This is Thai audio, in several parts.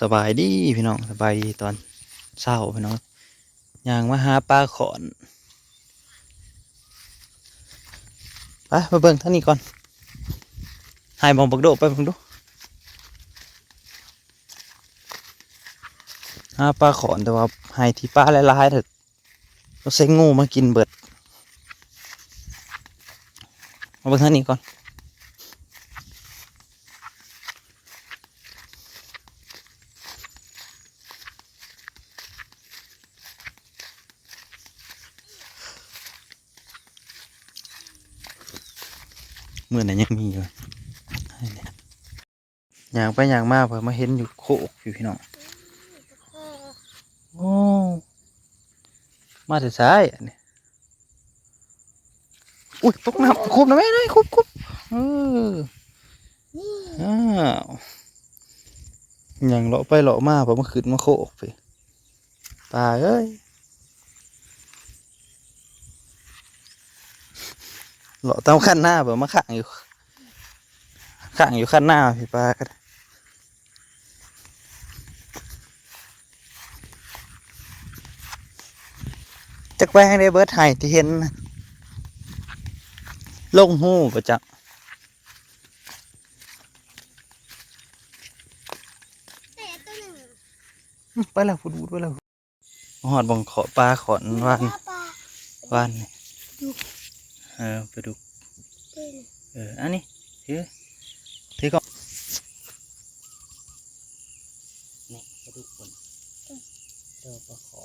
สบายดีพี่น้องสบายดีตอนเช้าพี่น้องย่างมาหาปลาขอนไปมาเบิ่งท่านี้ก่อนหายมองบักโดไปบิ่งดูหาปลาขอนแต่ว่าหายที่ปลาหลายๆเถอะเราใส่งูมากินเบิดมาเบิ่งท่านี้ก่อน เมื่อนั้นยังมีอยู่อย่างไปอย่างมากเพิ่มาเห็นอยู่โคกอยู่พี่น้องโอ้มาแต่ซ้ายอันนี้อุ้ยตกน้ำคุบนะแม่เลยคุบคุบเอออ้าวอย่างเลาะไปเลาะมาพอมาขึ้นมาโคกไปตายเอ้ย เลาะตามขั้นหน้าแบบมาข้างอยู่ข้างอยู่ขั้นหน้าพี่ปลาก็ได้จักแวงได้เบิร์ดไห้ที่เห็นลงหูประจักไปแล้วพูดพูดไปแล้วหอดบังขอปลาขอนวานวานนี่ เออไปดูเป็นเอออันนี้ถือถือก่อนนี่ไปดูคนเจอปลาขอ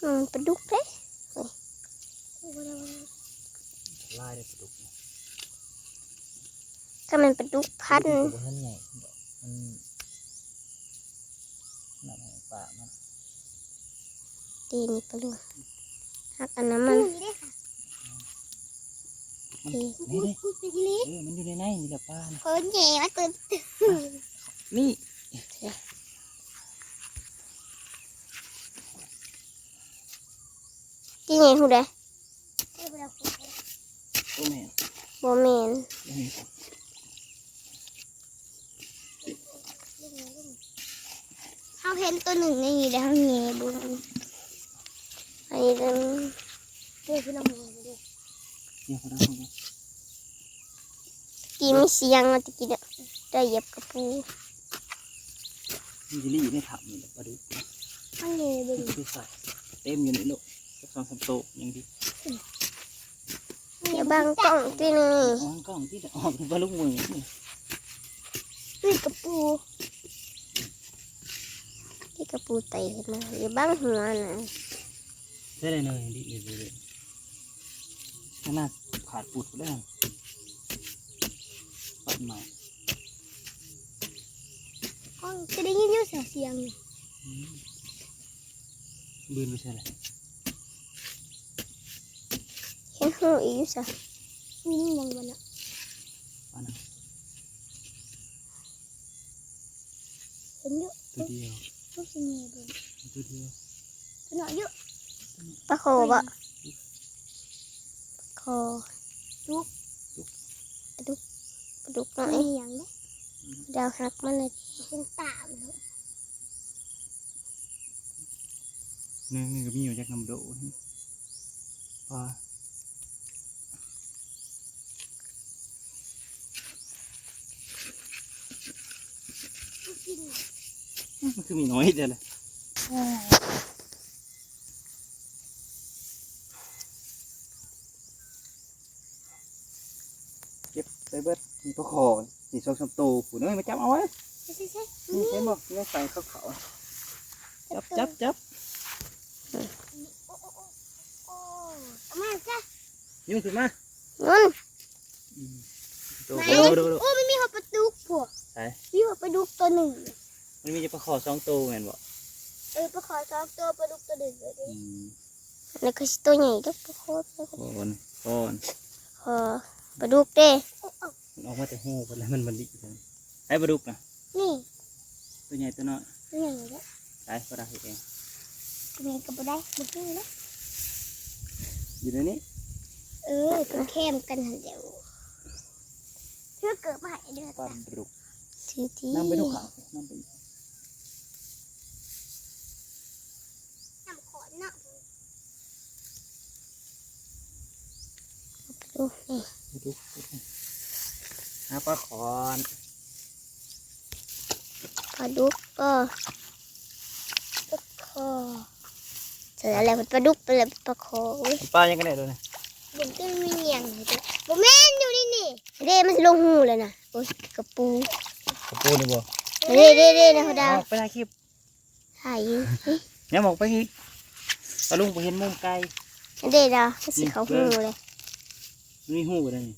อืมปลาดุกเด้ลายได้ปลาดุกนะถ้ามันปลาดุกพันปลาดุกมันใหญ่ดอกมันหนักของปลามันตีนี่ปลาดุกหักอันนั้นมัน ตีนี่ดิเออมันอยู่ในในนี่แหละปลานะคนใหญ่มาตัวนี่ตีใหญ่หูเด้โอ้แม่โบแมนนี่เขาเห็นตัวหนึ่งในนี้แล้วเงี้ยบุ้งอันนี้เป็นเรียกพี่น้องดูดิเดี๋ยวเขาได้เขาได้ กีมีเสียงมาตะกี้เนี่ยได้เหยียบกระปูมันจะรีอยู่ในถังนี่แหละปลาดุกอันนี้เป็นไปใส่เต็มอยู่ในโลกสักสองสามโตะอย่างดีอย่าบังกล้องตีนี่อ๋อกล้องที่จะออกเป็นปลาลูกมือนี่นี่กระปูที่กระปูไตขึ้นมาอย่าบังหัวนะได้เลยเนยดีเลยเลยขนาดขาดปุดแล้ว ปัดใหม่อ๋อจะได้ยินอยู่เสียงเสียงอยู่บืนไม่ใช่เลยเห็นหูอีกอยู่สิมีนี่ยังวันละปลานะเห็นอยู่ตัวเดียวลูกสิมีเบิ่งตัวเดียวตัวน้อยอยู่ปลาโคบะคอดุกปลาดุกปลา ดุกน้อยยังเด้ดาวหักมันเลยเป็นตาเลยเนื้อนี่ก็มีอยู่จากน้ำโดนี่ปลามันคือมีน้อยเดียวเลยเก็บ ไปเบิดมีปลาคอสีสองสามตัวผู้น้อยมาจับเอาไว้ใช่ใช่ใช่นี่เห็นบอกนี่ใส่ข้าวเขาจับจับจับโอ้โอ้โอ้โอ้เอามาจ้ะยืนขึ้นมานุ่นดูไหนดูดูดูโอ้มันมีหัวปลาดุกพวกไหนมีหัวปลาดุกตัวหนึ่งมันมีจะปลาคอสองตัวเหมือนบ่เออปลาขอสองตัวปลาดุกตัวหนึ่งเลยดิอืมแล้วก็สิตัวใหญ่ก็ปลาโคตรก่อนก่อนขอ ปลาดุกเด้ออกมาแต่หูไปแล้วมันมันดิบเลยไอ้ปลาดุกนะนี่ตัวใหญ่ตัวน้อยตัวใหญ่เลยไอ้ปลาดุกเองตัวใหญ่กับปลาได้บุกเลยอยู่ในนี้เออเป็นเข้มกันเดี๋ยวเพื่อเกิดมาให้เดือดปลาดุกทีทีน้ำไปดูขาวน้ำไปน้ำขอน้ำดู หาปลาขอนปลาดุกก็ปลาคอเสร็จแล้วปลาดุกไปเลยปลาคอปลายังกันได้ด้วยนะบุญก็ม่เงียงเลยจ้ะบ่แม่นอยู่นี่นี่เด้มันลงหูเลยนะโอ้ยกระปูกระปูนี่บ่เด้เด้เด้นะเขาดาวไปถ่ายคลิปถ่ายเนี่ยบอกไปอีกปลาลุงไปเห็นมุมไกลเด้ดาวมันสิเขาหูเลย มันมีหูอะไรนี่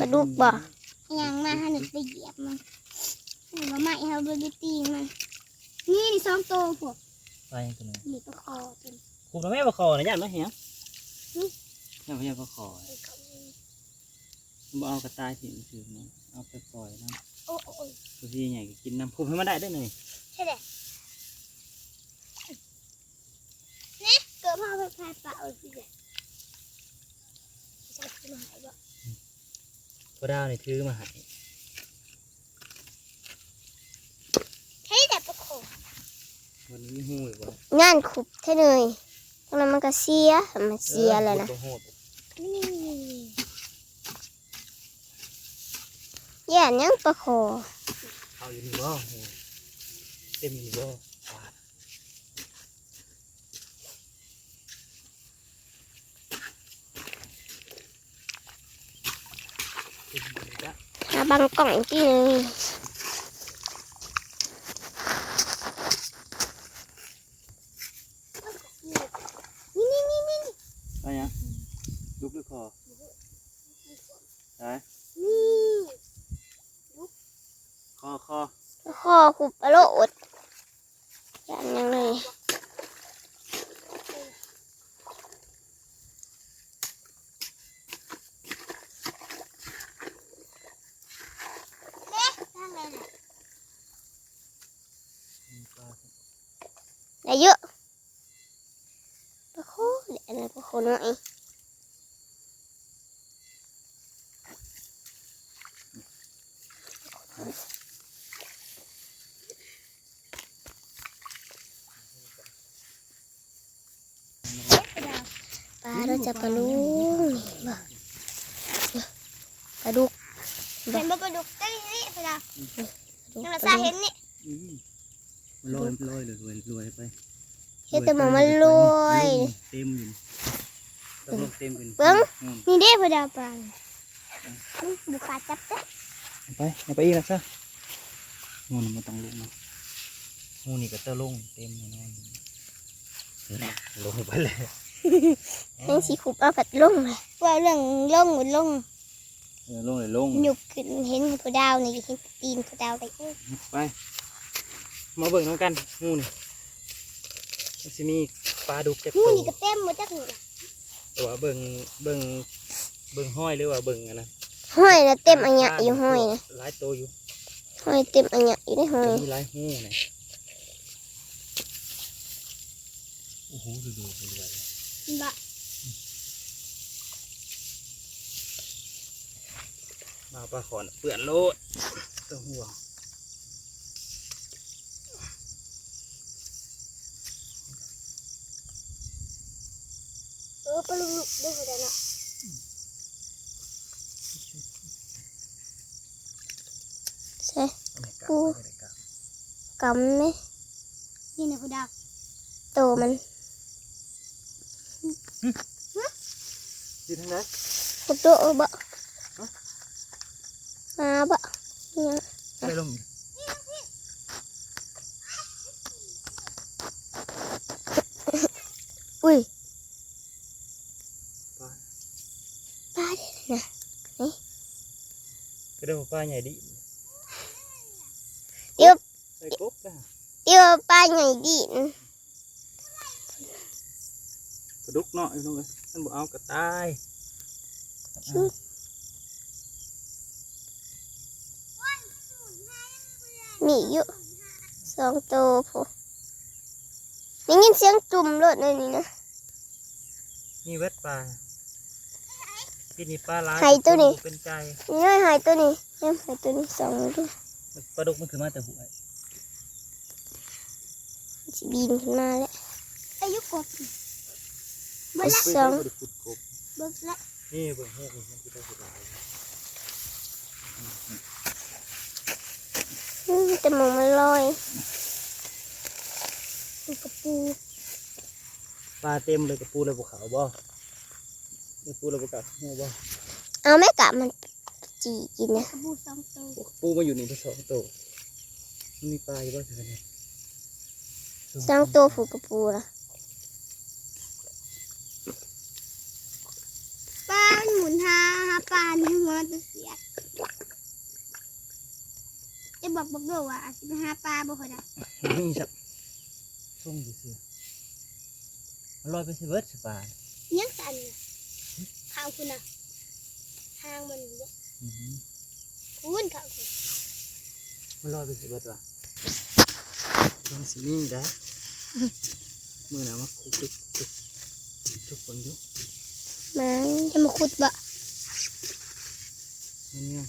ปลาดุกบ่ยังมาให้หนูไปเหยียบมันหนูมาใหม่เฮาบริตีมัน นี่นี่สองตัวพวกไปกันเลยนี่ตัวคอเป็นคุมแล้วแม่ปลาคอนะย่านมาเหี้ยหึย่านพยาปลาคอบ่เอากระต่ายถิ่นถือนะเอาไปปล่อยนะโอ้โอ้ยตัวที่ใหญ่ก็กินน้ำคุมให้มันได้ด้วยหน่อยใช่เลยนี่เกิดมาไปพายปลาเอาสิเลย จะกินหายบ่พระดาวนี่ถือมาให้เฮ้ยแต่ปลาโขวันนี้มีหูอีกบ่งานขุบแค่เลยตรงนั้นมันก็เสียมันเสียเลยนะ ออโหดนี่แย่ยังปลาโขเอาอยู่นี่บ่หูเต็มอยู่บ่ปลาเต็มอยู่จ้ะ หา บังกล่องอีกทีหนึงนี่นี่นี่นี่ไปยังลุกหรือคอไปนี่คอคอข้อขุบอโลอดอย่างยังเลยได้เยอะปลาโคเดี๋ยวอะไรปลาโคน้อย ปลาเราจะปลาลูกนี่บ่ปลาดุกเห็นบ่ปลาดุกได้นี่พะดาปลาดุกยังละซาเห็นนี่อืมลอยลอยเลยรวยรวยไปเฮ็ดแต่หมองมันลอยเต็มอยู่ต้องลงเต็มอยู่เบิ่งอืมนี่เด้พะดาวปลาบุกาจับเด้อ ไปเอาไปอีกนะซะงูนี่มันต้องลงนะงูนี่ก็จะลงเต็มแน่นอนเดี๋ยวนะลงไปเลยยังสิขุบเอาผัดลงเลยว่าเรื่องลงหรือลงเออลงเลยลงหยุบขึ้นเห็นพะดาวนี่เห็นตีนพะดาวไปเอ้ยไปมาเบิ่งน้ำกันงูนี่มันสิมีปลาดุกจะงูโตนี่ก็เต็มหมดจักนี่ล่ะแต่ว่าเบิ่งเบิ่งเบิ่งห้อยหรือว่าเบิ่งอันนะ ห้อยนะเต็มอันเนี้ยอยู่ห้อยนะหลายตัวอยู่ห้อยเต็มอันเนี้ยอยู่ในห้อยจะมีหลายหูเนี่ยโอ้โหดูดูดูดูบะมาปลาขอนเปื่อนโลดตัวห่วงเออปลาลูกเด้อพะดาวน่ะใช่ ไม่กล้ากูไม่ได้กล้ากำไหมนี่นะพะดาโตมันอยู่ทางไหนขุบโตเออบ่มาบ่เนี่ยไปลงอุ้ยปลาปลาเด้อนะก็ได้ปลาใหญ่ดิ เดี๋ยว ใส่กบ นะเดี๋ยวปลาใหญ่ดินปลาดุกเนาะอยู่ตรงนั้นมันบอกเอากระต่ายมีอยู่สองตัวพอได้ยินเสียงจุ่มรถเลยนี่นะนี่เวทปลาที่นี่ปลาหลายไข่ตัวนี้เป็นใจนี่น้อยหายตัวนี้นี่หายตัวนี้สองตัวปลาดุกมันคือมาแต่หัวสิ บินขึ้นมาแล้วอายุกบเบิดสองบ่ได้ขุดกบเบิกละนี่เบิ่งหูมันจะได้สุดหลายอืมจมูกมันลอยมันกระปูปลาเต็มเลยกับปูเลยภูเขาบ่กับปูเลยภูเขาหูบ่เอาแม่กะมันจีกินนะกระปูสองตัวปูมาอยู่นี่ที่สองตัวมันมีปลาอยู่บ้างสิเนี่ย สร้างตัวผูกกระปูนะปลามันหมุนหาหาปลาในหัวตัวเสียดจะบอกบอกด้วยว่าอาจจะไปหาปลาบ่ค่อยได้นี่สับส่งดูสิมันลอยไปสิเบิร์ดสิปลายังสั่นน่ะข้างคุณน่ะทางมันอยู่อือหือคุณข้างคุณมันลอยไปสิเบิร์ดว่ะ ลองสินี่ได้มือหนามาคุกจุกจุกจุกคนอยุมันจะมาขุดบ่มันเนี่ย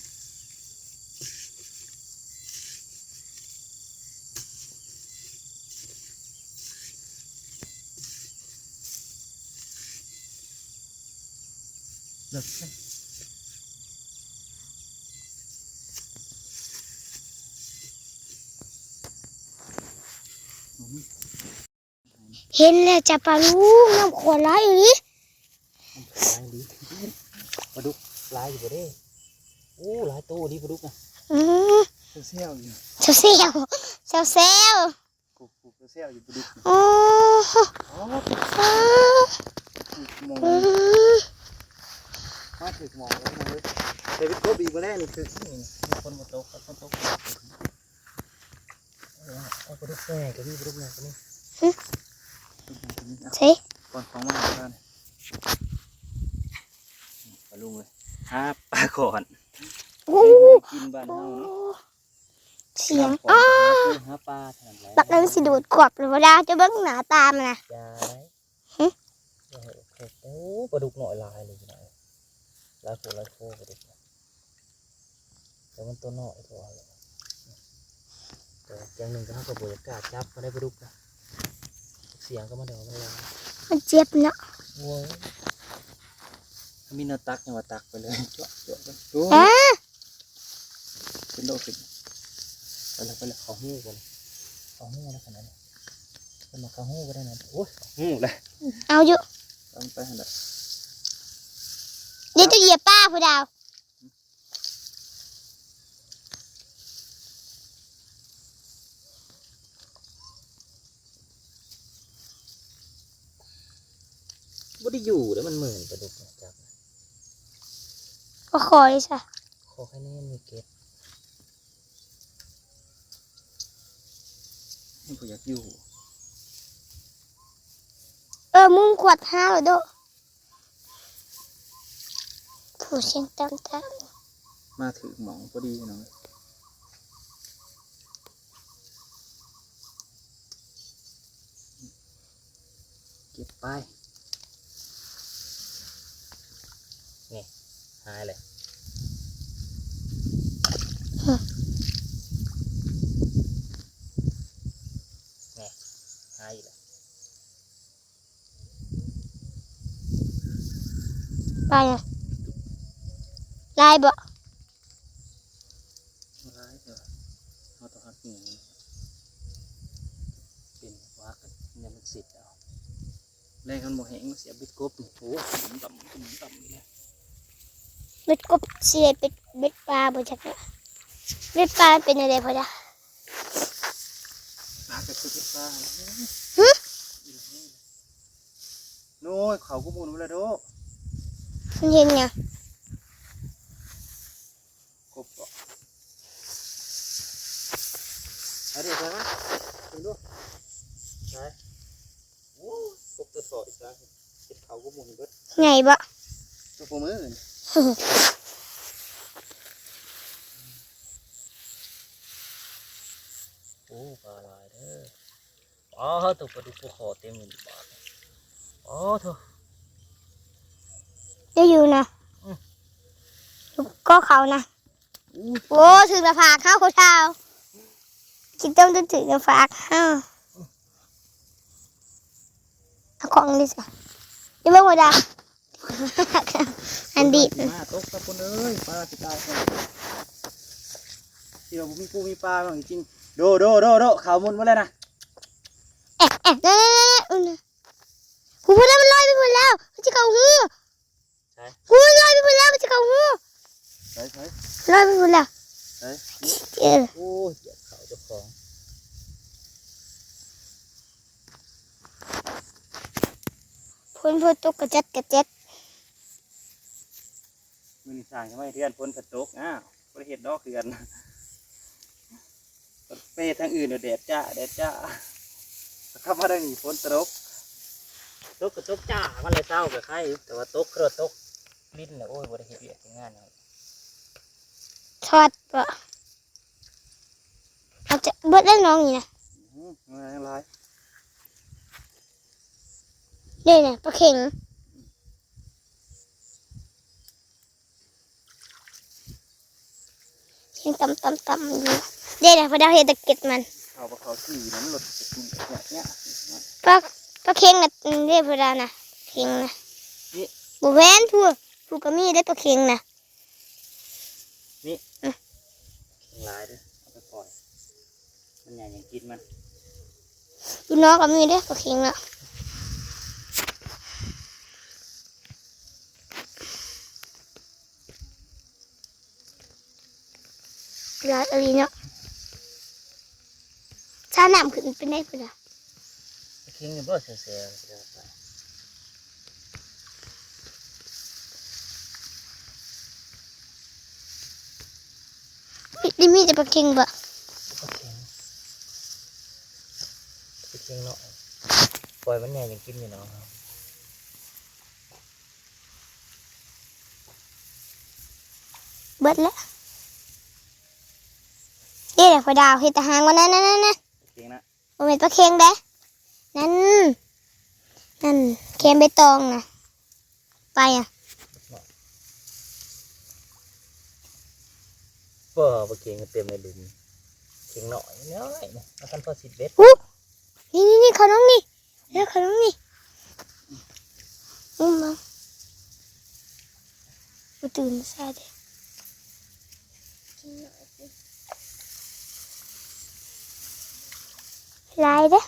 เลิก เห็นแล้วจะปลาลูกน้ำขวดร้ายอยู่นี่ลายดีปลาดุกลายอยู่บ่เด้โอ้หลายตัวดีปลาดุกอะอืมเซี่ยวอยู่เซลเซลเซลเซลกูกูเซี่ยวอยู่ปลาดุกโอ้โหอ๋ออ้าวมองอืมมาถึงมองแล้วมองเลยเดวิดโกบีมาแล้วนี่คือนี่มีคนมาตกคนตกเอาปลาดุกแม่ก็มีปลาดุกแม่ก็มี เซ่ก่อนของมาหากันปลาลุงเลยฮะปลาขอนโอ้กินบ้านเฮาเนาะเสียงอ๋อ้ออหาปลาเท่านั้นแหละบักนั้นสิดูดกรอบหรือเปล่าจะเบิ่งหน้าตามันนะยาได้หึโอ้ปลาดุกหน่อยลายเลยนะลายโคลายโคปลาดุกแต่มันตัวน้อยตัวอะไรแต่อย่างหนึ่งก็เท่ากับบรรยากาศจับมาได้ปลาดุกนะ เสียงก็มาเดี๋ยวมันลายมันเจ็บเนาะโว้ยถ้ามีแนวตักเนี่ยว่าตักไปเลยจ้วจ้วกันโอ้อะเป็นโดดขึ้นไปเลยไปเลยเขาหู้กันเลยเขาหู้แล้วขนาดนี้เป็นมาเขาหู้ก็ได้นะโอ้ยเขาหู้เลยเอาอยู่ต้องไปหันละเดี๋ยวจะเหยียบป้าผู้ดาว บ่ได้อยู่แล้วมันเหมือนปลาดุกนะจับก็คอยซะขอแค่นี้มีเก็บให้ผมอยากอยู่เออมุ้งขวดห้าเลยโดผู้เสียงต่ำมาถือหมองพอดีหน่อยเก็บไป นี่หายเลยนี่หายอีกแล้วๆไปนะลายบ่ร้ายเถอะเอาตัวหักหนีเป็นว่ากันเนี่ยมันสิทธิ์เอาแรงมันบ่แห้งมันเสียบิดกบนี่โอ้ยต่ำต่ำต่ำต่ำนี่แหละ เบ็ดกบเสียเป็ดเบ็ดปลาบ่จักเนี่ยเบ็ดปลาเป็นอะไรพอดาหาแต่คือพิซซ่าหึโน้ยเขาก็มุนไปแล้วโดมันเห็นไงกบก็เอาดิไปไหมไปดูไปโอ้ยกบตัวสอดอีกแล้วเห็ดเขาก็มุนเบิดไงบ่ตัวปมือนี่ โอ้ปลาลายเด้ออ๋อตัวปลาดุกปลาขอเต็มเลยบาทอ๋อเถอะได้อยู่นะอืมก็เขานะอู้โอ้ถึงกระผากเข้าเขาเท้าคิดต้องจะถึงกระผากเข้าเอาของดิสิเดี๋ยวเบิ่งว่าดา อันดีมาตกตะคนเอ้ยปลาสิตายคนที่เราบ่มีปูมีปลาบ้างจริงๆโดโดโดโดข่าวมุนมาแล้วนะเอ๊ะเอ๊ะเอ๊ะเอ๊ะเอ๊ะหูพูดแล้วมันลอยไปหมดแล้วมันจะเกาหูใช่หูมันลอยไปหมดแล้วมันจะเกาหูใช่ใช่ลอยไปหมดแล้วใช่เออโอ้ยเหยียบเขาเจ้าของพ้นพ้นตกกระจัดกระจัด มือนี่สร้างใช่ไหมเทือนฝนกระตกอ้าวบริเหตุดอกเทือนเปทางอื่นเดี๋ยวแดดจ้าแดดจ้าเข้ามาได้นี่ฝนตกตกกระตกจ้ามันเลยเศร้ากับใครแต่ว่าตกกระตกลิ้นเนี่ยโอ้ยบริเหตุเวียกงานเนี่ยทอดปะเอาจะเบิดแล้วน้องนี่นะอืมอะไรอะไรเด้เนี่ยปลาเข็ง เข็งต่ำต่ำต่ำอยู่เด้เนี่ยพอดาวเห็ดตะเก็ดมันเขาบอกเขาขี่น้ำหลดเนี่ยเนี่ยปลาปลาเข็งน่ะเด้พอดาวน่ะเข็งน่ะนี่บุแวนทั่วผู้ก็มีได้ปลาเข็งน่ะลายด้วยเอาไปปล่อยมันใหญ่ยังกินมันอยู่น้องก็มีได้ปลาเข็งน่ะ ร้านอะไรเนาะชาหนามขึ้นเป็นได้ปะเนี่ยทิ้งอยู่บ่เสียเสียเสียไปดิมีแต่ปลาเข็งบ่ก็ทิ้งก็ทิ้งเนาะปล่อยมันใหญ่ยังกินอยู่เนาะเบิดแล้ว เดี๋ยวพอดาวเห็ดแตหางวันนั้นนั่นนั่นนั่นทิ้งนะบ่เป็นปลาเค็งเด้นั่นนั่นเค็มใบตองนะไปอะบ่บ่เก่งก็เต็มในหลุมเก่งหน่อยน้อยนะเอาคันพอสิบเบ็ดอุ๊นี่นี่นี่เขาน้องนี่แล้วเขาน้องนี่อุ้มมาบ่ตื่นซาเด้ ลายเด้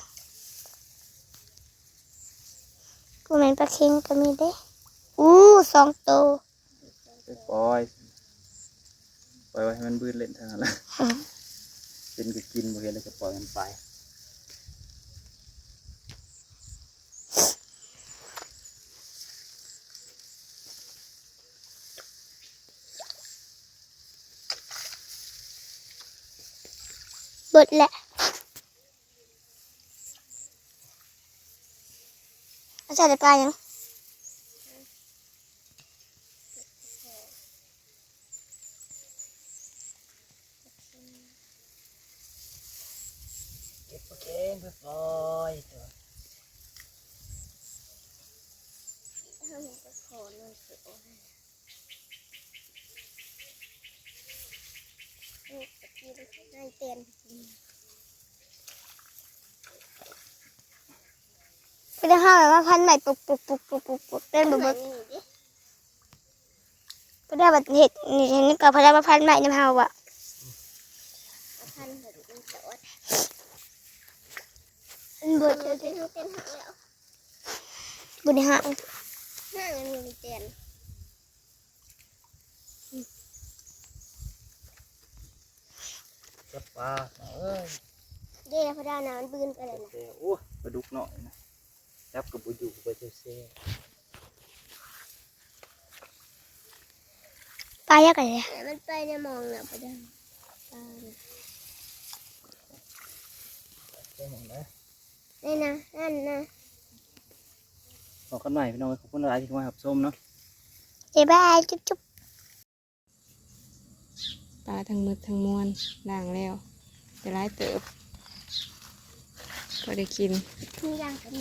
กูเหม็นปลาเค็งก็มีเด้อู้สองตัวไปปล่อยปล่อยไว้ให้มันบืนเล่นเท่านั้นแหละเป็นก็กินบ่เห็นแล้วก็ปล่อยมันไปเบิดแหละอา จารย์ได้ปลายังเก็บเก่งไปปล่อยตัวไปได้ห้าแบบว่าพันใหม่ปุกปุกปุกปุกปุกปุกเต้นแบบว่าไปได้แบบเห็ดนี่ฉันก็พอได้มาพันใหม่น้ำเฮาอะอันบดเต้นเต้นหักแล้วบดในห้างห้างมีเต้นจับปลาเอ้ยเดี๋ยวพอดาวน้ำมันบืนไปเลยนะโอ้ปลาดุกหน่อยนะ จับกับบุอยู่ไปเซ่ปลายากอะไรแต่มันไปในมองนะพอดาวตาน่ะเซ่หมดนะนี่นะนั่นนะขอกันใหม่พี่น้องขอบคุณหลายที่มารับชมเนาะเจ๊บายจุ๊บจุ๊บปลาทั้งหมดทั้งมวลล้างแล้วจะร้ายเติบก็ได้กินมีอย่างกัน